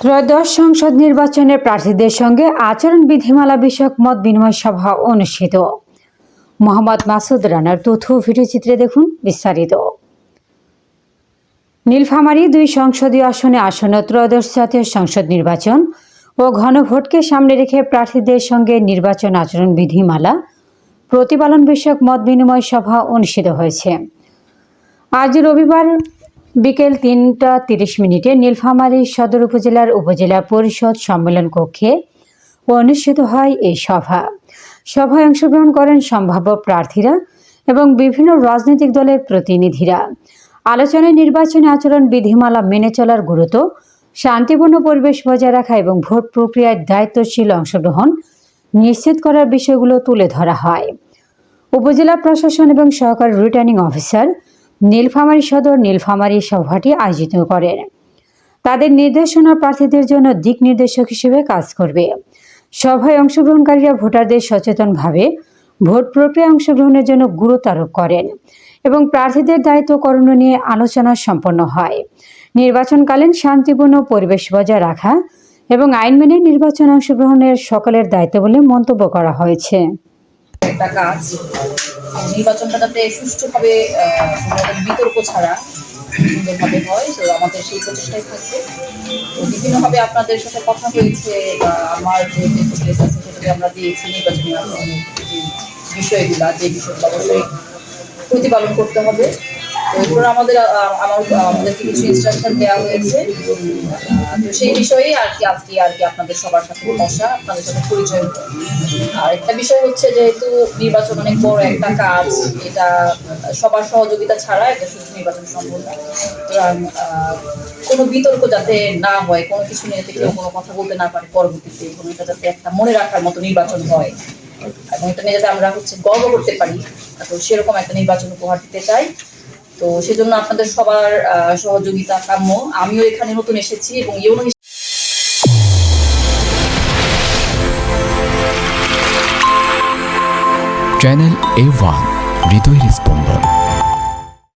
ত্রয়োদশ সংসদ নির্বাচনের প্রার্থীদের সঙ্গে আচরণ বিধিমালা বিষয়ক মত বিনিময় সভা অনুষ্ঠিত। মোহাম্মদ মাসুদ রানার তথ্য ভিডিওচিত্রে দেখুন বিস্তারিত। নীলফামারী দুই সংসদীয় আসনে আসন্ন ত্রয়োদশ জাতীয় সংসদ নির্বাচন ও ঘনভোটকে সামনে রেখে প্রার্থীদের সঙ্গে নির্বাচন আচরণ বিধিমালা প্রতিপালন বিষয়ক মত বিনিময় সভা অনুষ্ঠিত হয়েছে। আজ রবিবার বিকেল তিনটা তিরিশ মিনিটে নীলফামারী সদর উপজেলার উপজেলা পরিষদ সম্মেলন কক্ষে অনুষ্ঠিত হয় এই সভা। সভায় অংশগ্রহণ করেন সম্ভাব্য প্রার্থীরা এবং বিভিন্ন রাজনৈতিক দলের প্রতিনিধিরা। আলোচনায় নির্বাচনী আচরণ, বিধিমালা মেনে চলার গুরুত্ব, শান্তিপূর্ণ পরিবেশ বজায় রাখা এবং ভোট প্রক্রিয়ায় দায়িত্বশীল অংশগ্রহণ নিশ্চিত করার বিষয়গুলো তুলে ধরা হয়। উপজেলা প্রশাসন এবং সহকারী রিটার্নিং অফিসার নীলফামারী সদর নীলফামারী সভাটি আয়োজিত করেন। তাদের নির্দেশনা প্রার্থীদের জন্য দিক নির্দেশক হিসেবে কাজ করবে। সভায় অংশগ্রহণকারীরা ভোটারদের সচেতনভাবে ভোট প্রক্রিয়ায় অংশগ্রহণের জন্য গুরুত্ব আরোপ করেন এবং প্রার্থীদের দায়িত্ব করণীয় নিয়ে আলোচনা সম্পন্ন হয়। নির্বাচনকালীন শান্তিপূর্ণ পরিবেশ বজায় রাখা এবং আইন মেনে নির্বাচন অংশগ্রহণের সকলের দায়িত্ব বলে মন্তব্য করা হয়েছে। একটা কাজ। নির্বাচনটা যাতে সুষ্ঠুভাবে বিতর্ক ছাড়া সুন্দরভাবে হয়, তো আমাদের সেই প্রচেষ্টাই থাকবে। তো বিভিন্নভাবে আপনাদের সাথে কথা হয়েছে আমার যে প্রেস আছে সেটাতে আমরা দিয়েছি নির্বাচনী যে বিষয়গুলা, যে বিষয়গুলো অবশ্যই প্রতিপালন করতে হবে। এগুলো আমাদের আমাদেরকে কিছু ইনস্ট্রাকশন দেওয়া হয়েছে। তো সেই বিষয়েই আর কি আজকে আর কি আপনাদের সবার সাথে বসা, আপনাদের সাথে পরিচয় আর একটা বিষয় হচ্ছে যেহেতু নির্বাচন অনেক বড় একটা কাজ, এটা সবার সহযোগিতা ছাড়া নির্বাচন সম্ভব না। কোনো বিতর্ক যাতে না হয়, কোনো কিছু নিয়ে কেউ কোনো কথা বলতে না পারে পরবর্তীতে এটা যাতে একটা মনে রাখার মতো নির্বাচন হয়। এবং এটা নিয়ে যাতে আমরা হচ্ছে গর্ব করতে পারি তো সেরকম একটা নির্বাচন উপহার দিতে চাই। তো সেজন্য আপনাদের সবার সহযোগিতা কাম্য। আমিও এখানে নতুন এসেছি এবং চ্যানেল এ ওয়ান হৃদয় স্পন্দন।